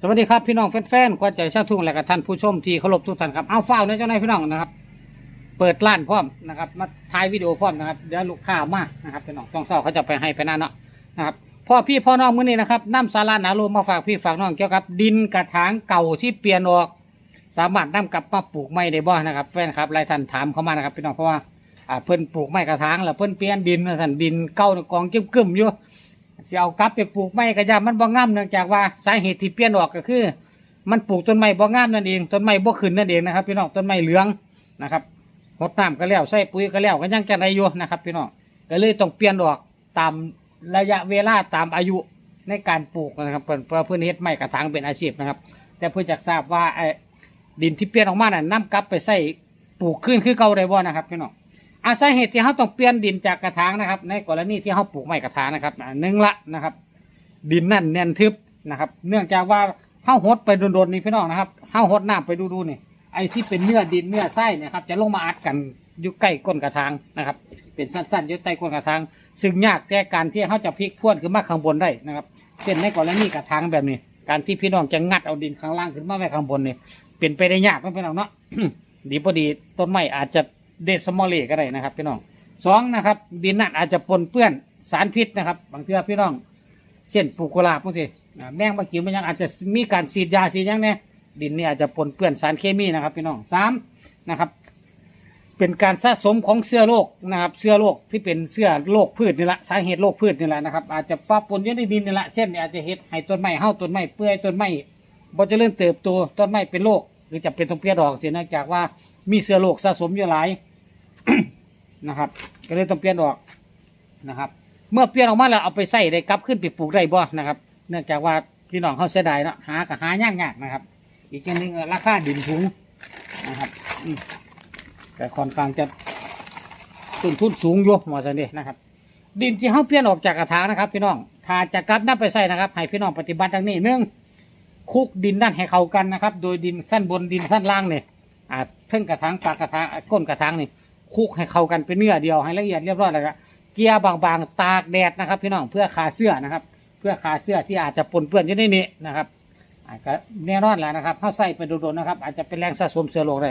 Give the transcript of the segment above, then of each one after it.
สวัสดีครับพี่น้องแฟนๆขวัญใจชาวทุ่งและกับท่านผู้ชมที่เคารพทุกท่านครับเอาเฝ้าเนยเจ้านายพี่น้องนะครับ เปิดร้านพร้อมนะครับมาถ่ายวิดีโอพร้อมนะครับเดี๋ยวลูกค้ามานะครับพี่น้องต้องเศร้าเขาจะไปให้ไปนั่นเนาะนะครับพ่อพี่พ่อน้องมื้อนี้นะครับน้ำสาราหนาโลมมาฝากพี่ฝากน้องเกี่ยวกับ ดินกระถางเก่าที่เปลี่ยนออก สามารถนำกลับมาปลูกไม้ได้บ่นะครับแฟนครับหลายท่านถามเข้ามานะครับพี่น้องเพราะว่าอ่าเพิ่นปลูกไม้กระถางแล้วเพิ่นเปลี่ยนดินนะท่านดินเก่ากองกึ่มๆอยู่ สิเอากลับไปปลูกไม้กระยามันบ่งามเนื่องจากว่าสาเหตุที่เปลี่ยนออกก็คือ มันปลูกต้นไม้บ่งามนั่นเองต้นไม้บ่ขึ้นนั่นเองนะครับพี่น้องต้นไม้เหลืองนะครับรดน้ำก็แล้วใส่ปุ๋ยก็แล้วก็ยังจะได้อยู่นะครับพี่น้องก็เลยต้องเปลี่ยนออกตามระยะเวลาตามอายุในการปลูกนะครับเพื่อเพื่อเพื่อนเฮ็ดไม้กระถางเป็นอาชีพนะครับ แต่เพื่อจะทราบว่าไอ้ดินที่เปลี่ยนออกมาน่ะนํกลับไปใส่ปลูกขึ้นคือเก่าได้บ่นะครับพี่น้อง อาสาเหตุที่เขาต้องเปลี่ยนดินจากกระถางนะครับ ในกรณีที่เขาปลูกไม้กระถางนะครับหนึ่งละนะครับ ดินนั่นแน่นทึบนะครับ เนื่องจากว่าเขาหดไปโดนๆนี่พี่น้องนะครับเขาหดน้ำไปดูๆนี่ไอ้ที่เป็นเนื้อดินเนื้อไส้นี่ยครับ จะลงมาอัดกันอยู่ใกล้ก้นกระถางนะครับ เป็นสั้นๆอยู่ใต้ก้นกระถางซึ่งยากแก่การที่เขาจะพลิกพรวนขึ้นมาข้างบนได้นะครับเช่นในกรณีกระถางแบบนี้ การที่พี่น้องจะงัดเอาดินข้างล่างขึ้นมาไว้ข้างบนนี่เป็นไปได้ยากนะพี่น้องเนาะดีพอดีต้นไม้อาจจะ เด็ดสมอลเลก็ได้นะครับพี่น้องสองนะครับดินนั่นอาจจะปนเปื้อนสารพิษนะครับบางเทื่อพี่น้อง เช่นปลูกกุหลาบบางทีอ่าแมงบางกิวมันยังอาจจะมีการฉีดยาฉีดหยังเนี่ยดินนี่อาจจะปนเปื้อนสารเคมีนะครับ พี่น้องสามนะครับ เป็นการสะสมของเชื้อโรคนะครับเชื้อโรคที่เป็นเชื้อโรคพืชนี่แหละสาเหตุโรคพืชนี่แหละนะครับอาจจะปะปนอยู่ในดินนี่แหละเช่นอาจจะเห็ดให้ต้นไม้เห่าต้นไม้เปื่อยต้นไม้บ่เจะเริ่มเติบโตต้นไม้เป็นโรค หรือจะเป็นต้องเปลี่ยนดอกเสียนื่องจากว่ามีเชื้อโรคสะสมอยู่หลาย นะครับ ก็เลยต้องเปลี่ยนออกนะครับ เมื่อเปลี่ยนออกมาแล้วเอาไปใส่ได้กลับขึ้นไปปลูกได้บ่นะครับ เนื่องจากว่าพี่น้องเขาเสียดายเนาะหากับหายากยากนะครับ อีกอย่างหนึ่งราคาดินถุงนะครับแต่ค่อนข้างจะต้นทุนสูงอยู่หมดเลยนะครับ ดินที่เขาเปลี่ยนออกจากกระถางนะครับ พี่น้องถ้าจะกลับนำไปใส่นะครับให้พี่น้องปฏิบัติดังนี้หนึ่ง คุกดินด้านให้เข้ากันนะครับ โดยดินสั้นบนดินสั้นล่างเนี่ยอาจเทิงกระถางปากกระถางก้นกระถางนี่คุกให้เข้ากันเป็นเนื้อเดียวให้ละเอียดเรียบร้อยแล้วก็เกลี่ยบางๆ ตากแดดนะครับ พี่น้องเพื่อคาเสื้อนะครับ เพื่อคาเสื้อที่อาจจะปนเปื้อนอยู่ในนี้นะครับอาจจะแน่นอนแล้วนะครับเข้าใส่ไปโดนๆนะครับ อาจจะเป็นแรงสะสมเสื้อโลกได้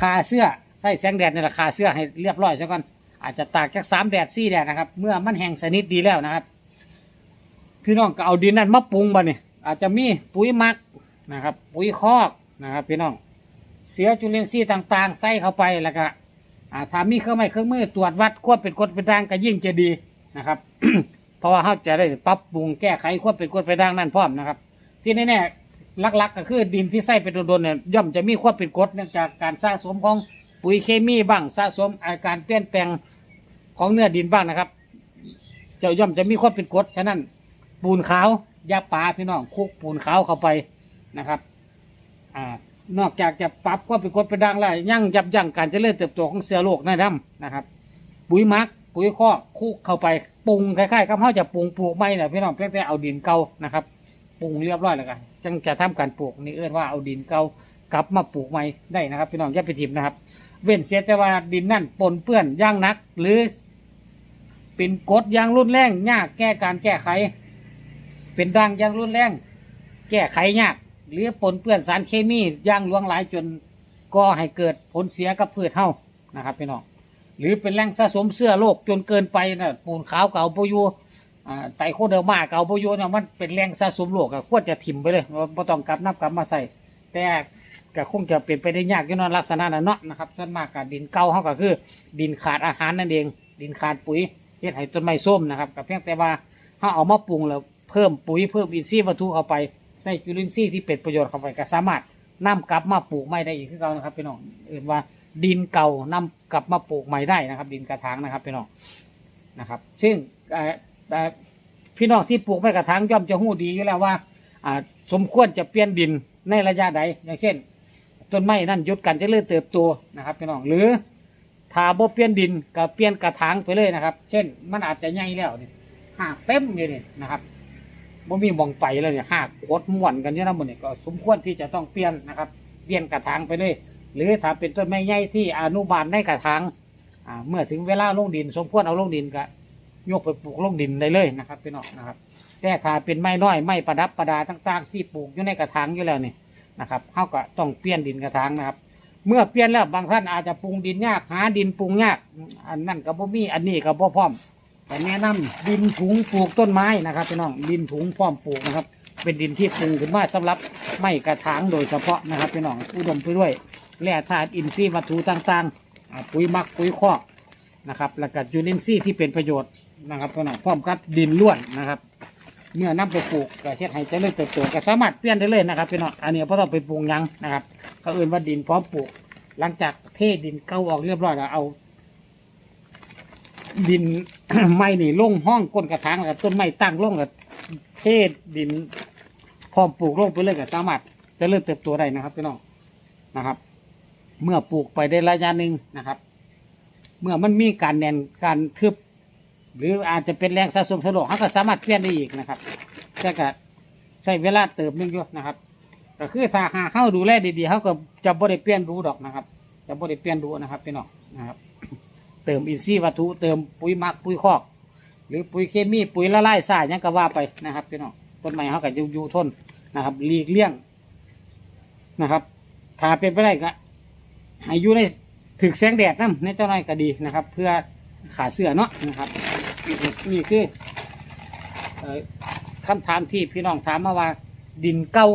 คาเสื้อใส่แสงแดดในราคาเสื้อให้เรียบร้อยซะก่อนอาจจะตากจากสามแดดสี่แดดนะครับ เมื่อมันแห้งสนิทดีแล้วนะครับ พี่น้องก็เอาดินนั้นมาปรุงบ่เนี่ย อาจจะมีปุ๋ยมักนะครับ ปุ๋ยคอกนะครับพี่น้อง เสียจุลินทรีย์ต่างๆ ใส่เข้าไปแล้วก็ถ้ามีเครื่องไม้เครื่องมือตรวจวัดควบเป็นกฎเป็นด่างก็ยิ่งจะดีนะครับ เพราะว่าเขาจะได้ปรับปรุงแก้ไขควบเป็นกฎเป็นด่างนั่นพร้อมนะครับ ที่แน่ๆลักๆ ก็คือดินที่ใส่เป็นโดนๆเนี่ยย่อมจะมีควบเป็นกฎเนื่องจากการสะสมของปุ๋ยเคมีบ้างสะสมอาการเปลี่ยนแปลงของเนื้อดินบ้างนะครับจะย่อมจะมีความเป็นกรดฉะนั้น ปูนขาวยาปลาพี่น้องคุกปูนขาวเข้าไปนะครับ อ่านอกจากจะปรับความเป็นกรดเป็นด่างแล้วยังยับยั้งการเจริญเติบโตของเสือโลกในน้ำนะครับ ปุ๋ยมักปุ๋ยคอคุกเข้าไปปรุงคล้ายๆกับเขาจะปรุงปลูกไม้เนี่ยพี่น้องเพียงแต่เอาดินเก่านะครับปรุงเรียบร้อยแล้วกันจึงจะทำการปลูกนี่เอื้อนว่าเอาดินเก่ากลับมาปลูกใหม่ได้นะครับ พี่น้องอย่าไปทิมนะครับ เว้นเสียแต่ว่าดินนั่นปนเปื้อนย่างนัก หรือเป็นกดย่างรุนแรงยากแก้การแก้ไข เป็นด่างอย่างรุนแรง แก้ไขยากหรือปนเปื้อนสารเคมีอย่างลวงหลายจนก่อให้เกิดผลเสียกับพืชเฮานะครับพี่น้องหรือเป็นแรงสะสมเสื้อโรคจนเกินไปนะปูนขาวเก่าโปยูอ่าไตโคเดอร์มาเก่าโปยูเนี่ยมันเป็นแรงสะสมโรคควรจะถิ่มไปเลยไม่ต้องกลับนับกลับมาใส่แต่ก็คงจะเป็นไปได้ยากอยู่เนอนลักษณะนั้นเนาะนะครับส่วนมากกับดินเก่าเขาก็คือ ดินขาดอาหารนั่นเอง ดินขาดปุ๋ยเฮ็ดให้ต้นไม้ส้มนะครับกับเพียงแต่ว่าเขาเอามาปรุงแล้ว เพิ่มปุ๋ยเพิ่มอินทรีย์วัตถุเข้าไปใส่จุลินทรีย์ที่เป็นประโยชน์เข้าไปก็สามารถนำกลับมาปลูกไม้ได้อีกคือเก่านะครับพี่น้องเอ่นว่าดินเก่านำกลับมาปลูกใหม่ได้นะครับ ดินกระถางนะครับพี่น้องนะครับ ซึ่งเออเอ่พี่น้องที่ปลูกไม้กระถางย่อมจะหู้ดีอยู่แล้วว่าสมควรจะเปลี่ยนดินในระยะใดอย่างเช่นต้นไม้นั่นยุดการเริญเติบโตนะครับพี่น้องหรือถาบ่เปลี่ยนดินก็เปลี่ยนกระถางไปเลยนะครับ เช่น มันอาจจะใหญ่แล้วนี่หากเต็มอยู่นี่นะครับ บ่มีมองไปเลยเนี่ยหากกดม่วนกันอยู่นะหมดนี่ยก็สมควรที่จะต้องเปลี่ยนนะครับ เปลี่ยนกระถางไปเลย หรือถ้าเป็นต้นไม้ใหญ่ที่อนุบาลในกระถางอ่าเมื่อถึงเวลาลงดิน สมควรเอาลงดินก็ยกไปปลูกลงดินได้เลยนะครับพี่น้องนะครับ แต่ถ้าเป็นไม้น้อยไม้ประดับประดาต่างๆ ที่ปลูกอยู่ในกระถางอยู่แล้วนี่นะครับเขาก็ต้องเปลี่ยนดินกระถางนะครับ เมื่อเปลี่ยนแล้วบางท่านอาจจะปรุงดินยากหาดินปรุงยาก อันนั่นก็บ่มีอันนี้ก็บ่พร้อม แต่แนะนำดินถุงปลูกต้นไม้นะครับพี่น้องดินถุงพร้อมปลูกนะครับ เป็นดินที่ปรุงขึ้นมาสำหรับไม้กระถางโดยเฉพาะนะครับพี่น้องอุดมไปด้วยแร่ธาตุอินทรีย์วัตถุต่างๆปุ๋ยมักปุ๋ยคอกนะครับแล้วก็จุลินทรีที่เป็นประโยชน์นะครับพี่น้องพร้อมกับดินล้วนนะครับ เมื่อนำไปปลูกก็เฮ็ดให้เจริญเติบโตก็สามารถเปลี่ยนได้เลยนะครับพี่น้องอันนี้เพราะต้องไปปรุงยังนะครับเขาเอื่นว่าดินพร้อมปลูก หลังจากเทดินเก่าออกเรียบร้อยแล้วเอา ดิน ไม้นี่ลงห้องก้นกระถางแล้วก็ต้นไม้ตั้งลงกับเทดินพร้อมปลูกลงไปเลยก็สามารถจะเริ่มเติบโตได้นะครับพี่น้องนะครับ เมื่อปลูกไปได้ระยะหนึ่งนะครับ เมื่อมันมีการแนนการทึบ หรืออาจจะเป็นแรงสะสมสะลกเขาก็สามารถเปลี่ยนได้อีกนะครับแต่ก็ใช้เวลาเติมนึงอยู่นะครับก็คือถ้าหาเข้าดูแลดีๆเขาก็จะบ่ได้เปลี่ยนดูดอกนะครับ จะบ่ได้เปลี่ยนดูนะครับพี่น้องนะครับ เติมอินทรีย์วัตถุเติมปุ๋ยหมักปุ๋ยคอก หรือปุ๋ยเคมีปุ๋ยละลายทรายหยังก็ว่าไปนะครับพี่น้องต้นไม้เขาก็อยู่อยู่ทนนะครับหลีกเลี่ยงนะครับถ้าเป็นไปได้ก็ให้อยู่ในถึกแสงแดดนั่นในเจ้าน้อยก็ดีนะครับ เพื่อขาเสื้อเนาะนะครับนี่คือเอ่อคำถามที่พี่น้องถามมาว่า ดินเก่า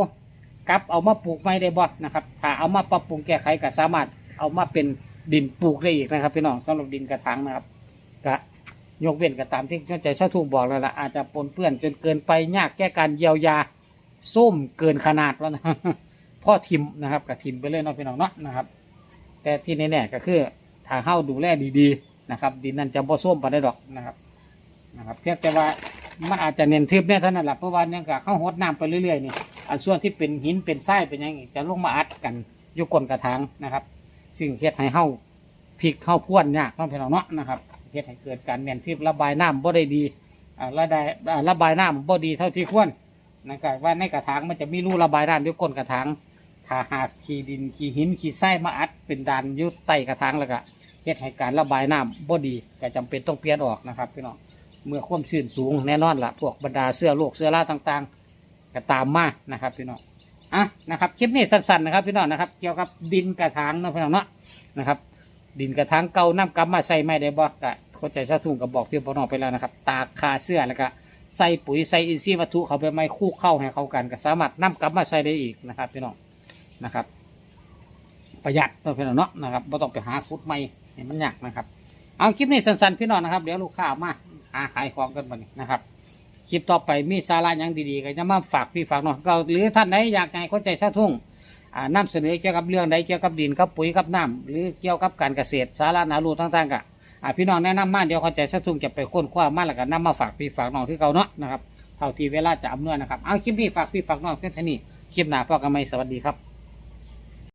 กับเอามาปลูกไม่ได้บ่นะครับ ถ้าเอามาปรับปรุงแก้ไขก็สามารถเอามาเป็น ดินปลูกได้อีกนะครับพี่น้องสำหรับดินกระถางนะครับก็ยกเว้นก็ตามที่เข้าใจชาถูกบอกแล้วล่ะอาจจะปนเปื้อนจนเกินไปยากแก้การเยียวยาส้มเกินขนาดแล้วนะพ่อทิมนะครับกับทิมไปเลยเนาะพี่น้องเนาะนะครับ แต่ที่แน่ๆก็คือถ้าเฮาดูแลดีๆนะครับ ดินนั้นจะบ่ส้มไปได้ดอกนะครับนะครับเพียงแต่ว่ามันอาจจะเน้นทึบเนี่ยเท่านั้นแหละเพราะว่าเนี่ยก็เข้าหดน้ำไปเรื่อยๆนี่อันส่วนที่เป็นหินเป็นทรายเป็นยังอีกจะลงมาอัดกันยุกลนกระถางนะครับ ซึ่งเฮ็ดให้เฮาพลิกเข้าพ่วนยากต้องพี่น้องเนาะนะครับเฮ็ดให้เกิดการแม่นทึบระบายน้ำบ่ได้ดีอ่าระบายอ่าระบายน้ำบ่ดีเท่าที่ควรนะครับว่าในกระถางมันจะมีรูระบายน้ำอยู่ก้นกระถางถ้าหากขี้ดินขี้หินขี้ทรายมาอัดเป็นดานอยุดใต้กระถางแล้วก็เฮ็ดให้การระบายน้ำบ่ดีก็จำเป็นต้องเปลี่ยนออกนะครับพี่น้องเมื่อความชื้นสูงแน่นอนละพวกบรรดาเสื้อโรคเสื้อราต่างๆ ก็ตามมานะครับพี่น้อง อะนะครับคลิปนี้สั้นๆนะครับพี่น้องนะครับ เกี่ยวกับดินกระถางเนาะพี่น้องเนาะนะครับ ดินกระถางเก่าน้ำกำมาใส่ไม่ได้บ่ก็เข้าใจซะทุ่งกับบอกพี่พ่อน้องไปแล้วนะครับ ตากคาเสื้อแล้วก็ใส่ปุ๋ยใส่อินทรีย์วัตถุเขาไปไม่คู่เข้าให้เขากันก็สามารถน้ำกำมาใส่ได้อีกนะครับพี่น้องนะครับ ประหยัดตัวพี่น้องเนาะนะครับไม่ต้องไปหาคุดใหม่เห็นมันยากนะครับ เอาคลิปนี้สั้นๆพี่น้องนะครับ เดี๋ยวลูกค้ามาหาขายของกันบัดนี้นะครับ คลิปต่อไปมีสาระหยังดีๆก็จะมาฝากพี่ฝากน้องก็หรือท่านไหนอยากให้เข้าใจซะทุ่งอ่านำเสนอเกี่ยวกับเรื่องใดเกี่ยวกับดินกับปุ๋ยกับน้ำหรือเกี่ยวกับการเกษตรสาระนารูต่างๆกะพี่น้องแนะนำมาเดี๋ยวเข้าใจซะทุ่งจะไปค้นคว้ามาแล้วก็นำมาฝากพี่ฝากน้องที่เก่าเนาะนะครับเท่าที่เวลาจะอำนวยนะครับเอาคลิปนี้ฝากพี่ฝากน้องเพียงเท่านี้คลิปหน้าพบกันใหม่สวัสดีครับ